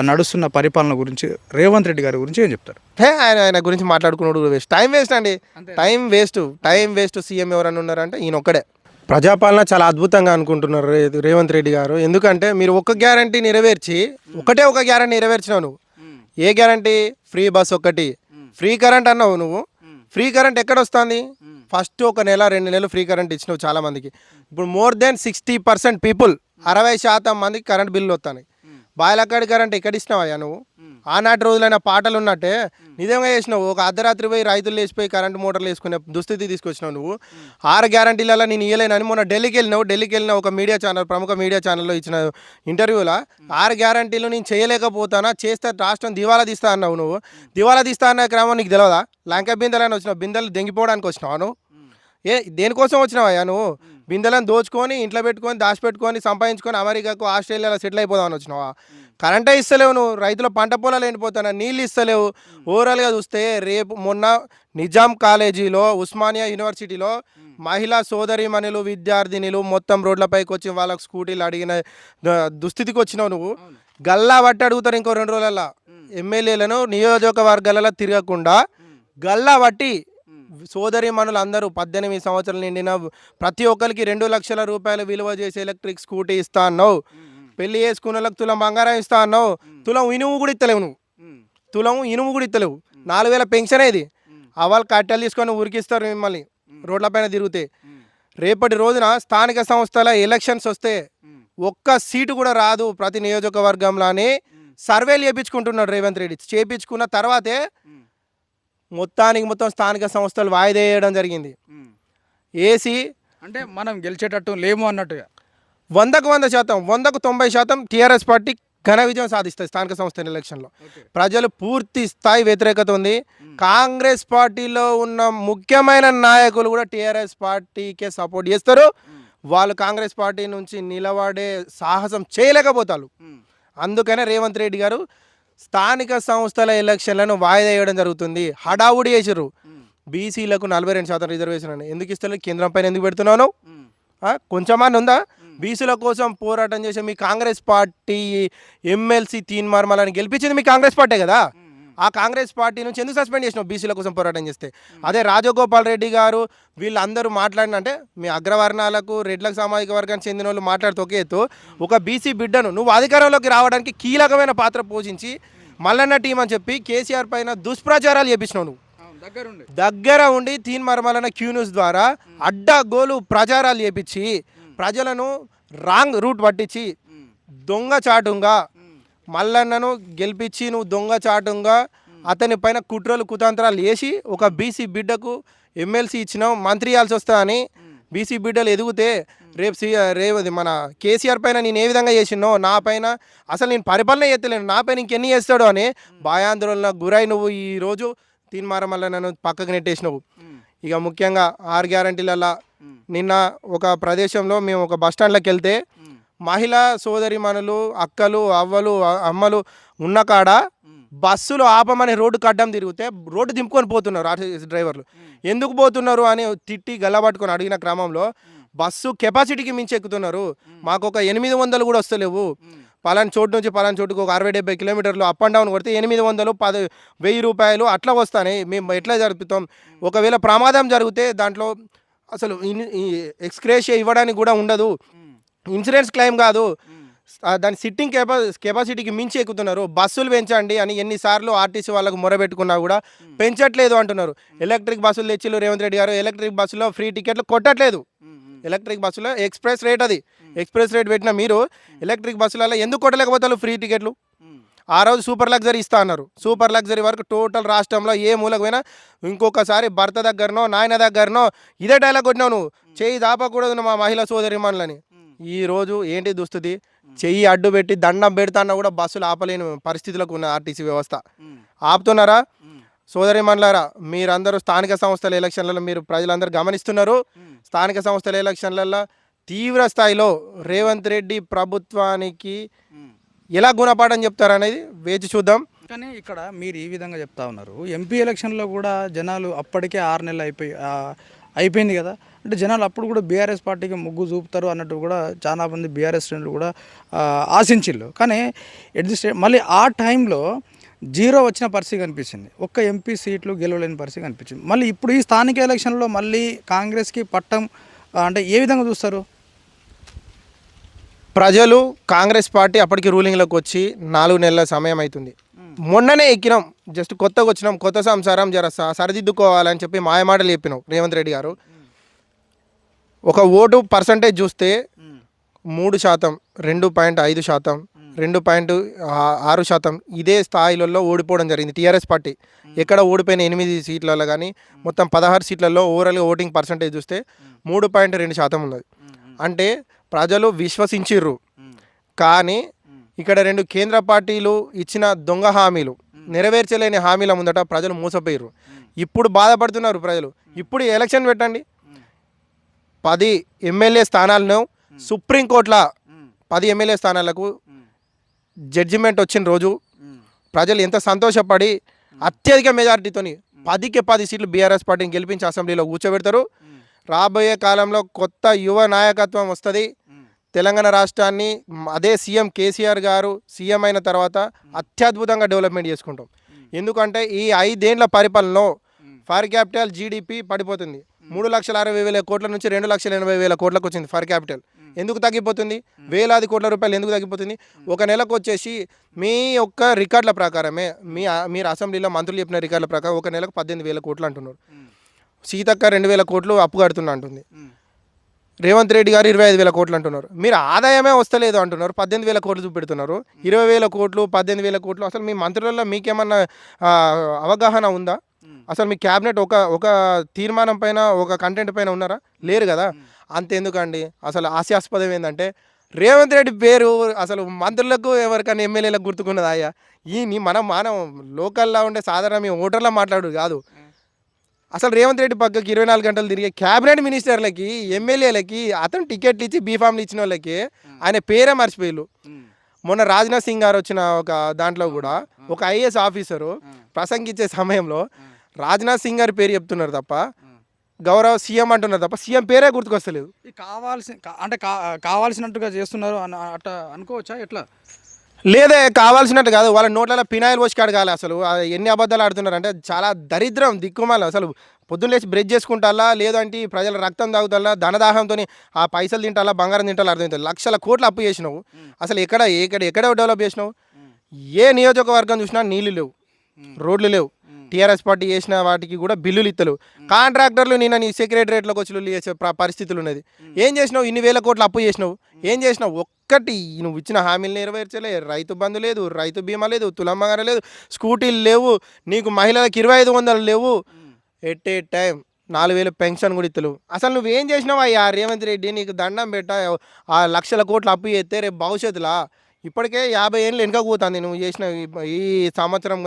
నడుస్తున్న పరిపాలన గురించి రేవంత్ రెడ్డి గారి గురించి ఏం చెప్తారు? హే ఆయన ఆయన గురించి మాట్లాడుకున్నాడు వేస్ట్ టైం వేస్ట్ అండి. Time waste time waste CM ఎవరైనా ఉన్నారంటే ఈయన ఒక్కడే. ప్రజాపాలన చాలా అద్భుతంగా అనుకుంటున్నారు రే- రేవంత్ రెడ్డి గారు. ఎందుకంటే మీరు ఒక గ్యారంటీ నెరవేర్చి ఒకటే ఒక గ్యారంటీ నెరవేర్చినావు నువ్వు. ఏ గ్యారంటీ ఫ్రీ బస్ ఒకటి. ఫ్రీ కరెంట్ అన్నావు నువ్వు. ఫ్రీ కరెంట్ ఎక్కడ వస్తుంది ఫస్ట్ ఒక నెల రెండు నెలలు ఫ్రీ కరెంట్ ఇచ్చినావు చాలా మందికి ఇప్పుడు more than sixty percent people అరవై శాతం మందికి కరెంట్ బిల్లు వస్తాయి బాయిలక్కడి కరెంట్ ఎక్కడ ఇచ్చినావయ్యా నువ్వు ఆనాటి రోజులైన పాటలు ఉన్నట్టే నిజంగా చేసినావు. ఒక అర్ధరాత్రి పోయి రైతులు లేచిపోయి కరెంట్ మోటార్లు వేసుకునే దుస్థితి తీసుకొచ్చినావు నువ్వు. ఆరు గ్యారంటీలలో నేను ఇయ్యలేనని మొన్న ఢిల్లీకి వెళ్ళినావు. ఢిల్లీకి వెళ్ళిన ఒక మీడియా ఛానల్ ప్రముఖ మీడియా ఛానల్లో ఇచ్చిన ఇంటర్వ్యూలో ఆరు గ్యారంటీలు నేను చేయలేకపోతానా? చేస్తే రాష్ట్రం దివాలా తీస్తా అన్నావు నువ్వు. దివాలా తీస్తా అన్న క్రమం నీకు తెలియదా లంక బిందెలని వచ్చినావు బిందెలు దెంగిపోవడానికి వచ్చినావా ఏ దేనికోసం వచ్చినావయ్యా నువ్వు? బిందెలను దోచుకొని ఇంట్లో పెట్టుకొని దాచిపెట్టుకొని సంపాదించుకొని అమెరికాకు ఆస్ట్రేలియాలో సెటిల్ అయిపోదామని వచ్చినావా? కరెంటే ఇస్తలేవు నువ్వు. రైతుల పంట పొలాలు ఎండిపోతున్నా నీళ్ళు ఇస్తలేవు. ఓవరాల్గా చూస్తే రేపు మొన్న నిజాం కాలేజీలో ఉస్మానియా యూనివర్సిటీలో మహిళా సోదరిమణులు విద్యార్థినిలు మొత్తం రోడ్లపైకి వచ్చి వాళ్ళకి స్కూటీలు అడిగిన దుస్థితికి వచ్చినావు నువ్వు. గల్లా బట్టి అడుగుతారు ఇంకో రెండు రోజులలో ఎమ్మెల్యేలను నియోజకవర్గాలలో తిరగకుండా గల్లా బట్టి సోదరి అందరూ పద్దెనిమిది సంవత్సరాలు నిండిన ప్రతి ఒక్కరికి రెండు లక్షల రూపాయలు విలువ చేసే ఎలక్ట్రిక్ స్కూటీ ఇస్తా అన్నావు. పెళ్ళి చేసుకున్న తులం బంగారం ఇస్తా అన్నావు. తులం ఇనుము కూడా ఇస్తలేవు నువ్వు. తులం ఇనుము కూడా ఇస్తలేవు నాలుగు వేల పెన్షన్ ఇది అవాళ్ళు కట్టెలు తీసుకొని ఉరికిస్తారు మిమ్మల్ని. రోడ్లపైన తిరిగితే. రేపటి రోజున స్థానిక సంస్థల ఎలక్షన్స్ వస్తే ఒక్క సీటు కూడా రాదు ప్రతి నియోజకవర్గంలో అని సర్వేలు చేయించుకుంటున్నాడు రేవంత్ రెడ్డి. చేయించుకున్న తర్వాతే మొత్తానికి మొత్తం స్థానిక సంస్థలు వాయిదా వేయడం జరిగింది. ఏసీ అంటే మనం గెలిచేటట్టు లేము అన్నట్టుగా? వందకు వంద శాతం వందకు తొంభై శాతం టీఆర్ఎస్ పార్టీ ఘన విజయం సాధిస్తుంది స్థానిక సంస్థల ఎలక్షన్లో ప్రజలు పూర్తి స్థాయి వ్యతిరేకత ఉంది. కాంగ్రెస్ పార్టీలో ఉన్న ముఖ్యమైన నాయకులు కూడా టీఆర్ఎస్ పార్టీకే సపోర్ట్ చేస్తారు. వాళ్ళు కాంగ్రెస్ పార్టీ నుంచి నిలబడే సాహసం చేయలేకపోతారు. అందుకనే రేవంత్ రెడ్డి గారు స్థానిక సంస్థల ఎలక్షన్లను వాయిదా వేయడం జరుగుతుంది. హడావుడి చేసారు బీసీలకు నలభై రెండు శాతం రిజర్వేషన్ అని. ఎందుకు ఇస్తలేదు కేంద్రం పైన ఎందుకు పెడుతున్నాను? కొంచెమన్నా ఉందా? బీసీల కోసం పోరాటం చేసే మీ కాంగ్రెస్ పార్టీ ఎమ్మెల్సీ తీన్మార్మలని గెలిపించింది మీ కాంగ్రెస్ పార్టీ కదా? ఆ కాంగ్రెస్ పార్టీ నుంచి ఎందుకు సస్పెండ్ చేసినావు బీసీల కోసం పోరాటం చేస్తే? అదే రాజగోపాల్ రెడ్డి గారు వీళ్ళందరూ మాట్లాడిన అంటే మీ అగ్రవర్ణాలకు రెడ్లకు సామాజిక వర్గానికి చెందిన వాళ్ళు మాట్లాడుతూ ఒకే ఎత్తు. ఒక బీసీ బిడ్డను నువ్వు అధికారంలోకి రావడానికి కీలకమైన పాత్ర పోషించి మల్లన్న టీం అని చెప్పి కేసీఆర్ పైన దుష్ప్రచారాలు చేపించినావు నువ్వు. దగ్గర ఉండి. తీన్ మర్మలన క్యూ న్యూస్ ద్వారా అడ్డగోలు ప్రచారాలు చేపించి ప్రజలను రాంగ్ రూట్ పట్టించి దొంగ చాటుగా మల్లన్నను గెలిపించి నువ్వు దొంగచాటుగా అతని పైన కుట్రలు కుతంత్రాలు వేసి ఒక బీసీ బిడ్డకు ఎమ్మెల్సీ ఇచ్చినావు మంత్రి ఇవ్వాల్సి వస్తా అని బీసీ బిడ్డలు ఎదిగితే రేపు సి రేపు మన కేసీఆర్ పైన నేను ఏ విధంగా చేసినో నా పైన అసలు నేను పరిపాలన చేస్తలేను నా పైన ఇంకెన్ని చేస్తాడు అని భయాందోళన గురై నువ్వు ఈరోజు తీన్మార వల్ల నన్ను పక్కకు నెట్టేసినావు. ఇక ముఖ్యంగా ఆరు గ్యారంటీలలో నిన్న ఒక ప్రదేశంలో మేము ఒక బస్ స్టాండ్లోకి వెళ్తే మహిళా సోదరిమణులు అక్కలు అవ్వలు అమ్మలు ఉన్న కాడ బస్సులు ఆపమని రోడ్డు కడ్డం తిరిగితే రోడ్డు దింపుకొని పోతున్నారు ఆర్టీసీ డ్రైవర్లు. ఎందుకు పోతున్నారు అని తిట్టి గల్లబట్టుకొని అడిగిన క్రమంలో బస్సు కెపాసిటీకి మించి ఎక్కుతున్నారు మాకు ఒక ఎనిమిది వందలు కూడా వస్తలేవు. పలానా చోటు నుంచి పలానా చోటుకు ఒక అరవై డెబ్బై కిలోమీటర్లు అప్ అండ్ డౌన్ కొడితే ఎనిమిది వందలు పది వెయ్యి రూపాయలు అట్లా వస్తాయి మేము ఎట్లా జరుపుతాం? ఒకవేళ ప్రమాదం జరిగితే దాంట్లో అసలు ఎక్స్క్రేషియా ఇవ్వడానికి కూడా ఉండదు. ఇన్సూరెన్స్ క్లెయిమ్ కాదు. దాని సిట్టింగ్ కెపా కెపాసిటీకి మించి ఎక్కుతున్నారు. బస్సులు పెంచండి అని ఎన్నిసార్లు ఆర్టీసీ వాళ్ళకు మొరబెట్టుకున్నా కూడా పెంచట్లేదు అంటున్నారు. ఎలక్ట్రిక్ బస్సులు తెచ్చిలు రేవంత్ రెడ్డి గారు ఎలక్ట్రిక్ బస్సులో ఫ్రీ టికెట్లు కొట్టట్లేదు. ఎలక్ట్రిక్ బస్సులో ఎక్స్ప్రెస్ రేట్ అది. ఎక్స్ప్రెస్ రేట్ పెట్టిన మీరు ఎలక్ట్రిక్ బస్సులలో ఎందుకు కొట్టలేకపోతారు ఫ్రీ టికెట్లు? ఆ రోజు సూపర్ లగ్జరీ ఇస్తా అన్నారు. సూపర్ లగ్జరీ వరకు టోటల్ రాష్ట్రంలో ఏ మూలకు పోయినా ఇంకొకసారి భర్త దగ్గరనో నాయన దగ్గరనో ఇదే డైలాగ్ కొట్టినావు నువ్వు. చేయి దాపకూడదు మా మహిళా సోదరిమణులని ఈ రోజు ఏంటి దుస్థితి? చెయ్యి అడ్డు పెట్టి దండం పెడతాన్నా కూడా బస్సులు ఆపలేని పరిస్థితులకు ఉన్న ఆర్టీసీ వ్యవస్థ. ఆపుతున్నారా? సోదరి మండలారా మీరందరూ స్థానిక సంస్థల ఎలక్షన్లలో మీరు ప్రజలందరూ గమనిస్తున్నారు. స్థానిక సంస్థల ఎలక్షన్లలో తీవ్ర స్థాయిలో రేవంత్ రెడ్డి ప్రభుత్వానికి ఎలా గుణపాఠం చెప్తారనేది వేచి చూద్దాం. కానీ ఇక్కడ మీరు ఈ విధంగా చెప్తా ఉన్నారు. ఎంపీ ఎలక్షన్లో కూడా జనాలు అప్పటికే ఆరు నెలలు అయిపోయి అయిపోయింది కదా. అంటే జనాలు అప్పుడు కూడా బీఆర్ఎస్ పార్టీకి మొగ్గు చూపుతారు అన్నట్టు కూడా చాలా మంది బీఆర్ఎస్ శ్రేణులు కూడా ఆశించిళ్ళు. కానీ ఎట్ ది స్టే మళ్ళీ ఆ టైంలో జీరో వచ్చిన పరిస్థితి కనిపించింది ఒక్క ఎంపీ సీట్లు గెలవలేని పరిస్థితి కనిపించింది మళ్ళీ ఇప్పుడు ఈ స్థానిక ఎలక్షన్లో మళ్ళీ కాంగ్రెస్కి పట్టం అంటే ఏ విధంగా చూస్తారు? ప్రజలు కాంగ్రెస్ పార్టీ అప్పటికి రూలింగ్లోకి వచ్చి నాలుగు నెలల సమయం అవుతుంది. మొన్ననే ఎక్కినాం. జస్ట్ కొత్తగా వచ్చినాం కొత్త సంసారం జర సరిదిద్దుకోవాలని చెప్పి మాయమాటలు చెప్పినాం రేవంత్ రెడ్డి గారు. ఒక ఓటు పర్సంటేజ్ చూస్తే మూడు శాతం రెండు పాయింట్ ఐదు శాతం రెండు పాయింట్ ఆరు శాతం ఇదే స్థాయిలలో ఓడిపోవడం జరిగింది టీఆర్ఎస్ పార్టీ. ఎక్కడ ఓడిపోయిన ఎనిమిది సీట్లలో కానీ మొత్తం పదహారు సీట్లలో ఓవరాల్గా ఓటింగ్ పర్సంటేజ్ చూస్తే మూడు పాయింట్ రెండు శాతం ఉన్నది. అంటే ప్రజలు విశ్వసించిర్రు. కానీ ఇక్కడ రెండు కేంద్ర పార్టీలు ఇచ్చిన దొంగ హామీలు నెరవేర్చలేని హామీల ముందట ప్రజలు మోసపోయారు ఇప్పుడు బాధపడుతున్నారు ప్రజలు. ఇప్పుడు ఎలక్షన్ పెట్టండి. పది ఎమ్మెల్యే స్థానాలను సుప్రీంకోర్టుల పది ఎమ్మెల్యే స్థానాలకు జడ్జిమెంట్ వచ్చిన రోజు ప్రజలు ఎంత సంతోషపడి అత్యధిక మెజారిటీతోని పదికి పది సీట్లు బీఆర్ఎస్ పార్టీని గెలిపించి అసెంబ్లీలో కూర్చోబెడతారు. రాబోయే కాలంలో కొత్త యువ నాయకత్వం వస్తుంది. తెలంగాణ రాష్ట్రాన్ని అదే సీఎం కేసీఆర్ గారు సీఎం అయిన తర్వాత అత్యద్భుతంగా డెవలప్మెంట్ చేసుకుంటాం. ఎందుకంటే ఈ ఐదేండ్ల పరిపాలనలో ఫర్ క్యాపిటల్ జీడిపి పడిపోతుంది. మూడు లక్షల అరవై వేల కోట్ల నుంచి రెండు లక్షల ఎనభై వేల కోట్లకు వచ్చింది ఫర్ క్యాపిటల్. ఎందుకు తగ్గిపోతుంది? వేలాది కోట్ల రూపాయలు ఎందుకు తగ్గిపోతుంది? ఒక నెలకు వచ్చేసి మీ యొక్క రికార్డుల ప్రకారమే మీ మీరు అసెంబ్లీలో మంత్రులు చెప్పిన రికార్డుల ప్రకారం ఒక నెలకు పద్దెనిమిది వేల కోట్లు అంటున్నారు. సీతక్క రెండు వేల కోట్లు అప్పు కడుతున్నా అంటుంది. రేవంత్ రెడ్డి గారు ఇరవై ఐదు వేల కోట్లు అంటున్నారు. మీరు ఆదాయమే వస్తలేదు అంటున్నారు. పద్దెనిమిది వేల కోట్లు చూపెడుతున్నారు. ఇరవై వేల కోట్లు పద్దెనిమిది వేల కోట్లు అసలు మీ మంత్రులలో మీకేమన్నా అవగాహన ఉందా? అసలు మీ క్యాబినెట్ ఒక ఒక తీర్మానం పైన ఒక కంటెంట్ పైన ఉన్నారా? లేరు కదా. అంతెందుకండి. అసలు హాస్యాస్పదం ఏంటంటే రేవంత్ రెడ్డి పేరు అసలు మంత్రులకు ఎవరికైనా ఎమ్మెల్యేలకు గుర్తుకున్నదా అయ్యా? ఈ మనం మనం లోకల్లో ఉండే సాధారణ మీ ఓటర్లో మాట్లాడు కాదు. అసలు రేవంత్ రెడ్డి పక్కకి ఇరవై నాలుగు గంటలు తిరిగే క్యాబినెట్ మినిస్టర్లకి ఎమ్మెల్యేలకి అతను టికెట్లు ఇచ్చి బీఫామ్లు ఇచ్చిన వాళ్ళకి ఆయన పేరే మర్చిపోయారు మొన్న రాజ్నాథ్ సింగ్ గారు వచ్చిన ఒక దాంట్లో కూడా ఒక ఐఏఎస్ ఆఫీసరు ప్రసంగించే సమయంలో రాజ్నాథ్ సింగ్ గారి పేరు చెప్తున్నారు తప్ప గౌరవ సీఎం అంటున్నారు తప్ప సీఎం పేరే గుర్తుకొస్తలేదు. ఇది కావాల్సిన కా- అంటే కావాల్సినట్టుగా చేస్తున్నారు అన్న అట్ట అనుకోవచ్చా? ఎట్లా? లేదే కావాల్సినట్టు కాదు. వాళ్ళ నోట్లలో పినాయిల్ పోసి కడగాలి అసలు. ఎన్ని అబద్ధాలు ఆడుతున్నారు అంటే చాలా దరిద్రం దిక్కుమాల అసలు. పొద్దున్న లేచి బ్రెడ్ చేసుకుంటాలా లేదంటే ప్రజల రక్తం తాగుతాలా ధనదాహంతో ఆ పైసలు తింటాలా బంగారం తింటాలా అర్థమవుతుంది లక్షల కోట్లు అప్పు చేసినావు. అసలు ఎక్కడ ఎక్కడ ఎక్కడ డెవలప్ చేసినావు? ఏ నియోజకవర్గం చూసినా నీళ్ళు లేవు. రోడ్లు లేవు. టీఆర్ఎస్ పార్టీ చేసిన వాటికి కూడా బిల్లులు ఇత్తలు కాంట్రాక్టర్లు నిన్న నీ సెక్రటరేట్లోకి వచ్చి లొల్లి చేసే ప్ర- పరిస్థితులు ఉన్నది. ఏం చేసినావు? ఇన్ని వేల కోట్లు అప్పు చేసినావు. ఏం చేసినావు? ఒక్కటి నువ్వు ఇచ్చిన హామీలు నెరవేర్చలే. రైతు బంధు లేదు రైతు బీమా లేదు తులమ్మగారు లేదు స్కూటీలు లేవు నీకు మహిళలకు ఇరవై ఐదు వందలు లేవు. ఎట్ ఏ టైం నాలుగు వేలు పెన్షన్ కూడా ఇత్తలు అసలు నువ్వేం చేసినావు అయ్యా? రేవంత్ రెడ్డి నీకు దండం పెట్ట ఆ లక్షల కోట్లు అప్పు చేస్తే రేపు భవిష్యత్తులో? ఇప్పటికే యాభై ఏళ్ళు వెనుక పోతుంది నువ్వు చేసిన ఈ- సంవత్సరం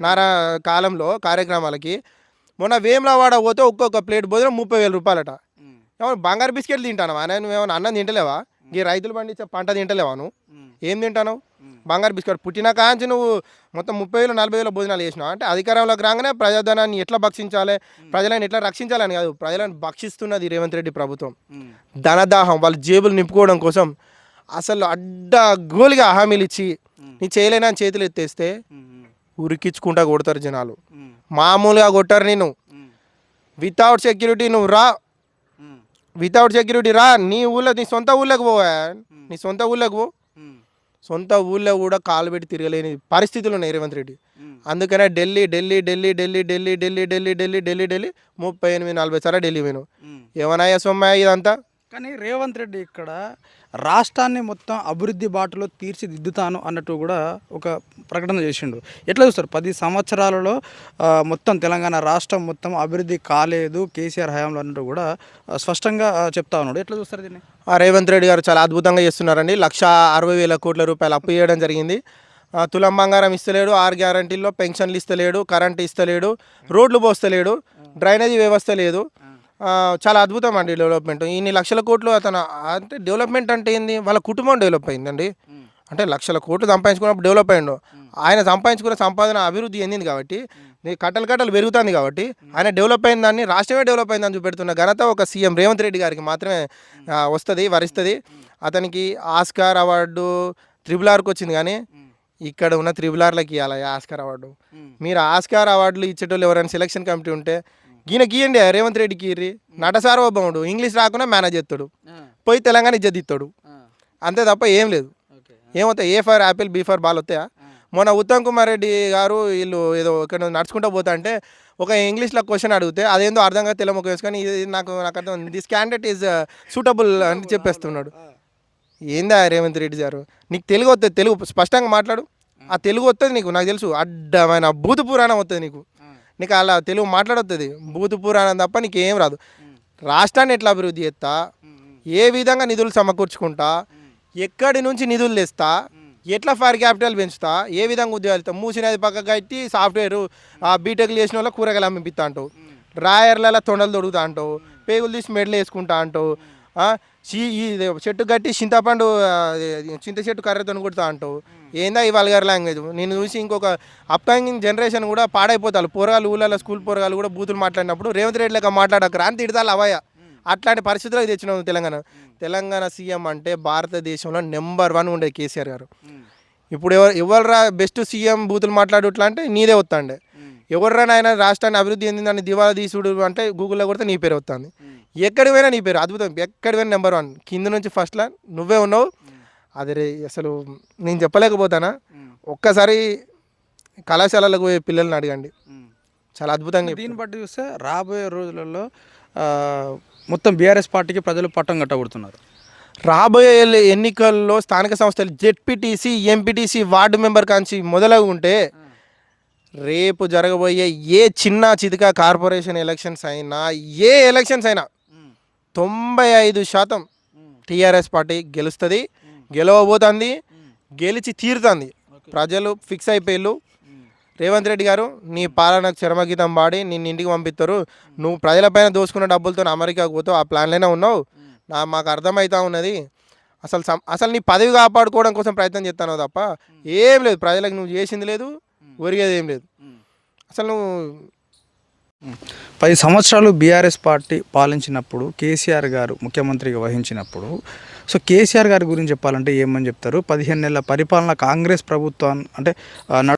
నారా కాలంలో కార్యక్రమాలకి. మొన్న వేములవాడ పోతే ఒక్కొక్క ప్లేట్ భోజనం ముప్పై వేల రూపాయలట. ఏమన్నా బంగారు బిస్కెట్లు తింటానవా? నువ్వు ఏమైనా అన్నం తింటలేవా? ఈ రైతులు పండించే పంట తింటలేవా నువ్వు? ఏం తింటాను బంగారు బిస్కెట్ పుట్టిన కాంచి నువ్వు మొత్తం ముప్పై వేలు నలభై వేల భోజనాలు చేసినావు? అంటే అధికారంలోకి రాగానే ప్రజాధనాన్ని ఎట్లా భక్షించాలి? ప్రజలను ఎట్లా రక్షించాలని కాదు ప్రజలను భక్షిస్తున్నది రేవంత్ రెడ్డి ప్రభుత్వం. ధనదాహం వాళ్ళ జేబులు నింపుకోవడం కోసం అసలు అడ్డ గోలిగా హామీలు ఇచ్చి నీ చేయలేని అని చేతులు ఎత్తేస్తే ఉరికించుకుంటా కొడతారు జనాలు మామూలుగా కొట్టారు నేను వితౌట్ సెక్యూరిటీ నువ్వు రా వితౌట్ సెక్యూరిటీ రా నీ ఊళ్ళో నీ సొంత ఊళ్ళోకి పోవా నీ సొంత ఊళ్ళోకి పో సొంత ఊళ్ళో కూడా కాలు పెట్టి తిరగలేని పరిస్థితులు ఉన్నాయి రేవంత్ రెడ్డి అందుకనే ఢిల్లీ ఢిల్లీ ఢిల్లీ ఢిల్లీ ఢిల్లీ ఢిల్లీ ఢిల్లీ ఢిల్లీ ఢిల్లీ ఢిల్లీ ముప్పై ఎనిమిది నలభై సార్లు ఢిల్లీ పోయినావు ఏమన్నాయా సొమ్మాయి ఇదంతా కానీ రేవంత్ రెడ్డి ఇక్కడ రాష్ట్రాన్ని మొత్తం అభివృద్ధి బాటలో తీర్చిదిద్దుతాను అన్నట్టు కూడా ఒక ప్రకటన చేసిండు. ఎట్లా చూస్తారు? పది సంవత్సరాలలో మొత్తం తెలంగాణ రాష్ట్రం మొత్తం అభివృద్ధి కాలేదు కేసీఆర్ హయాంలో అన్నట్టు కూడా స్పష్టంగా చెప్తా ఉన్నాడు. ఎట్లా చూస్తారు దీన్ని? రేవంత్ రెడ్డి గారు చాలా అద్భుతంగా చేస్తున్నారండి. లక్ష అరవై వేల కోట్ల రూపాయలు అప్పు చేయడం జరిగింది. తులం బంగారం ఇస్తలేడు ఆరు గ్యారంటీల్లో పెన్షన్లు ఇస్తలేడు కరెంట్ ఇస్తలేడు రోడ్లు పోస్తలేడు డ్రైనేజీ వ్యవస్థ లేదు. చాలా అద్భుతం అండి డెవలప్మెంట్. ఇన్ని లక్షల కోట్లు అతను అంటే డెవలప్మెంట్ అంటే ఏంది? వాళ్ళ కుటుంబం డెవలప్ అయిందండి. అంటే లక్షల కోట్లు సంపాదించుకున్నప్పుడు డెవలప్ అయ్యిండు ఆయన సంపాదించుకున్న సంపాదన అభివృద్ధి చెందింది కాబట్టి కట్టలు కట్టలు పెరుగుతుంది కాబట్టి ఆయన డెవలప్ అయిన దాన్ని రాష్ట్రమే డెవలప్ అయిందని చూపెడుతున్న ఘనత ఒక సీఎం రేవంత్ రెడ్డి గారికి మాత్రమే వస్తుంది వరిస్తుంది. అతనికి ఆస్కార్ అవార్డు త్రిబుల్ ఆర్కి వచ్చింది కానీ ఇక్కడ ఉన్న త్రిబుల్ ఆర్లకి ఇవ్వాలి ఆస్కార్ అవార్డు. మీరు ఆస్కార్ అవార్డులు ఇచ్చేటోళ్ళు ఎవరైనా సెలక్షన్ కమిటీ ఉంటే గీన గీయండి రేవంత్ రెడ్డికి ఇర్రి నట సార్వభౌముడు. ఇంగ్లీష్ రాకుండా మేనేజ్ చేస్తాడు. పోయి తెలంగాణ ఇజ్జత్ ఇస్తాడు అంతే తప్ప ఏం లేదు. ఏమవుతాయి? A for apple B for ball వస్తాయా? మొన్న ఉత్తమ్ కుమార్ రెడ్డి గారు వీళ్ళు ఏదో ఇక్కడ నడుచుకుంటూ పోతా అంటే ఒక ఇంగ్లీష్లో క్వశ్చన్ అడిగితే అదేందో అర్థం కాదు తెలముఖ వేసుకొని ఇది నాకు నాకు అర్థం దిస్ క్యాండిడేట్ ఈజ్ సూటబుల్ అని చెప్పేస్తున్నాడు. ఏందా రేవంత్ రెడ్డి గారు? నీకు తెలుగు వస్తుంది తెలుగు స్పష్టంగా మాట్లాడు. ఆ. తెలుగు వస్తుంది నీకు నాకు తెలుసు. అడ్డమైన భూత పురాణం వస్తుంది నీకు. నీకు అలా తెలుగు మాట్లాడొస్తుంది భూతు పురాణం తప్ప నీకు ఏం రాదు. రాష్ట్రాన్ని ఎట్లా అభివృద్ధి చేస్తా? ఏ విధంగా నిధులు సమకూర్చుకుంటా? ఎక్కడి నుంచి నిధులు తెస్తా? ఎట్లా ఫైర్ క్యాపిటల్ పెంచుతా? ఏ విధంగా ఉద్యోగాలు ఇస్తా? మూసినది పక్క కట్టి సాఫ్ట్వేర్ బీటెక్లు చేసిన వాళ్ళ కూరగాయలు అమ్మిపిస్తా అంటావు. డ్రాయర్లలో తొండలు తొడుగుతా అంటావు. పేగులు తీసి మెడలు వేసుకుంటా అంటావు. ఈ చెట్టు కట్టి చింతపండు చింత చెట్టు కర్రతో కొడుతా అంటావు. ఏందా ఈ వల్గర్ లాంగ్వేజ్ నేను చూసి ఇంకొక అప్కమింగ్ జనరేషన్ కూడా పాడైపోతారు. పోరగాలు ఊళ్ళలో స్కూల్ పోరగాలు కూడా బూతులు మాట్లాడినప్పుడు రేవంత్ రెడ్డి లెక్క మాట్లాడక రాని తిడతారు అవయ్య. అట్లాంటి పరిస్థితులకు తెచ్చినాం తెలంగాణ. తెలంగాణ సీఎం అంటే భారతదేశంలో నెంబర్ వన్ ఉండే కేసీఆర్ గారు. ఇప్పుడు ఎవరు ఎవరురా బెస్ట్ సీఎం బూతులు మాట్లాడుట్లా అంటే నీదే వస్తాండే ఎవర్రా నాయన రాష్ట్రాన్ని అభివృద్ధి చెందిందని దివాలా తీసుడు అంటే గూగుల్లో కొడితే నీ పేరు వస్తుంది ఎక్కడికి పోయినా నీ పేరు అద్భుతం. ఎక్కడికి పోయినా నెంబర్ వన్ కింద నుంచి ఫస్ట్లా నువ్వే ఉన్నావు. అది రే అసలు నేను చెప్పలేకపోతానా? ఒక్కసారి కళాశాలలకు పోయే పిల్లల్ని అడగండి. చాలా అద్భుతంగా దీన్ని బట్టి చూస్తే రాబోయే రోజులలో మొత్తం బీఆర్ఎస్ పార్టీకి ప్రజలు పట్టం కట్టబడుతున్నారు. రాబోయే ఎన్నికల్లో స్థానిక సంస్థలు జెడ్పీటీసీ ఎంపీటీసీ వార్డు మెంబర్ కాంచి మొదలగు ఉంటే రేపు జరగబోయే ఏ చిన్న చితిక కార్పొరేషన్ ఎలక్షన్స్ అయినా ఏ ఎలక్షన్స్ అయినా తొంభై ఐదు శాతం టీఆర్ఎస్ పార్టీ గెలుస్తుంది గెలవబోతుంది గెలిచి తీరుతుంది. ప్రజలు ఫిక్స్ అయిపోయిళ్ళు. రేవంత్ రెడ్డి గారు నీ పాలనకు చరమగీతం పాడి నిన్ను ఇంటికి పంపిస్తారు నువ్వు ప్రజలపైన దోసుకున్న డబ్బులతో అమెరికాకు పోతావు ఆ ప్లాన్లోనే ఉన్నావు. నా మాకు అర్థమవుతా ఉన్నది. అసలు అసలు నీ పదవి కాపాడుకోవడం కోసం ప్రయత్నం చేస్తాను తప్ప ఏం లేదు. ప్రజలకు నువ్వు చేసింది లేదు ఒరిగేది ఏం లేదు. అసలు నువ్వు పది సంవత్సరాలు బీఆర్ఎస్ పార్టీ పాలించినప్పుడు కేసీఆర్ గారు ముఖ్యమంత్రిగా వహించినప్పుడు సో కేసీఆర్ గారి గురించి చెప్పాలంటే ఏమని చెప్తారు? పదిహేను నెలల పరిపాలన కాంగ్రెస్ ప్రభుత్వం అంటే